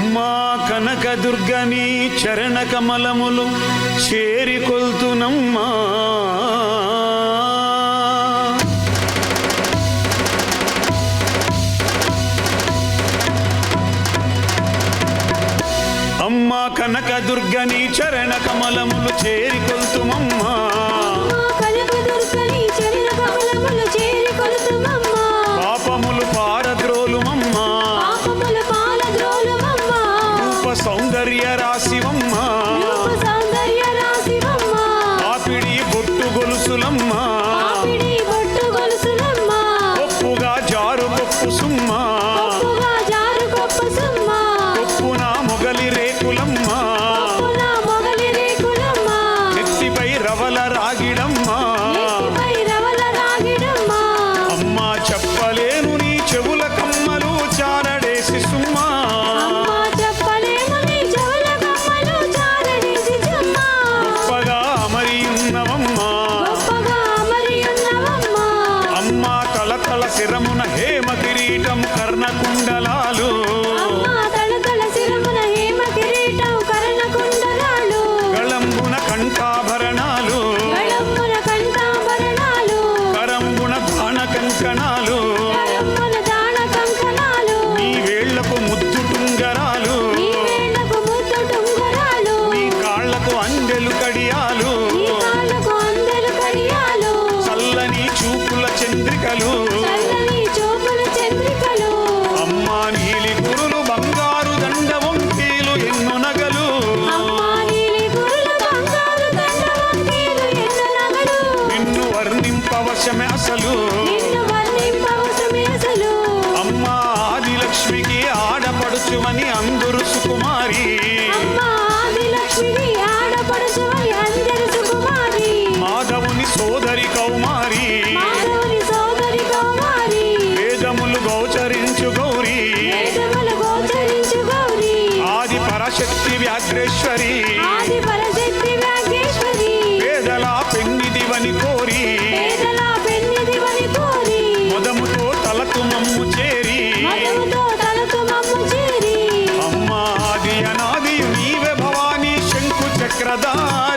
అమ్మా కనకదుర్గని చరణ కమలములు చేరికొల్తునమ్మా అమ్మా కనకదుర్గని చరణ కమలములు చేరికొల్తుమమ్మా నిరుప సౌందర్య రాశివమ్మా. గొలుసులమ్మా. ఒప్పుగా జారు గొప్పు సుమ్మా. ఒప్పున మొగలి రేకులమ్మా. నెత్తిపై రవల రాగిడమ్మా. వర్షమే అసలు. అమ్మ ఆదిలక్ష్మికి ఆడపడుచుమని అందరు సుకుమారి. మాధవుని సోదరి కౌమారి. వేదములు గోచరించు గౌరీ. ఆది పరశక్తి వ్యాఘ్రేశ్వరి. i don't agradar.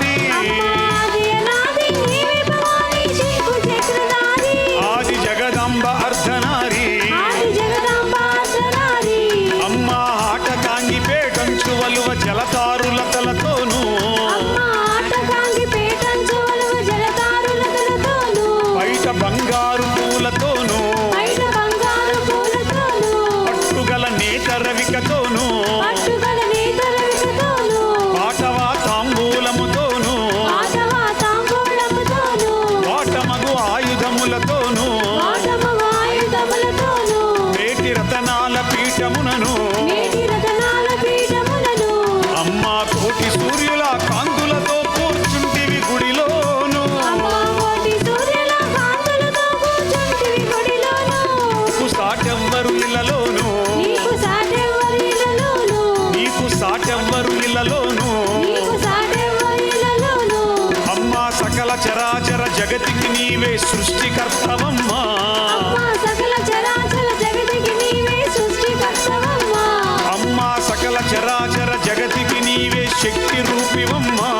సకల చరాచర జగతికి నీవే సృష్టికర్తవమ్మా. సకల చరాచర జగతికి నీవే అమ్మా సకల చరాచర జగతికి నీవే శక్తి రూపివమ్మా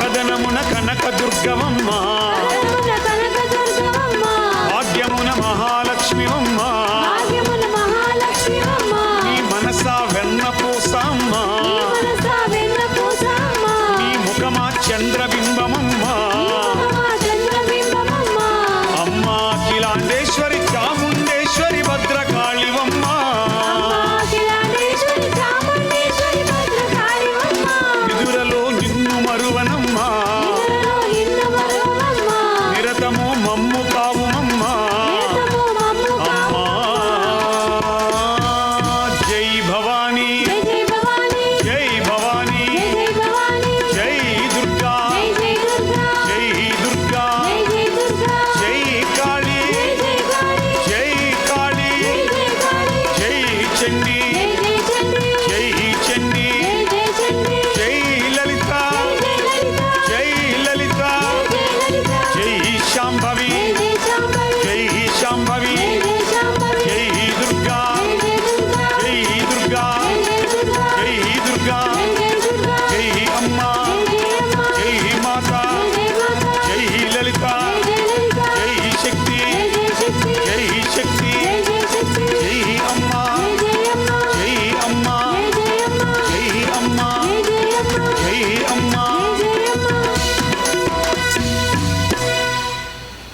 కదనమున కనక செண்டி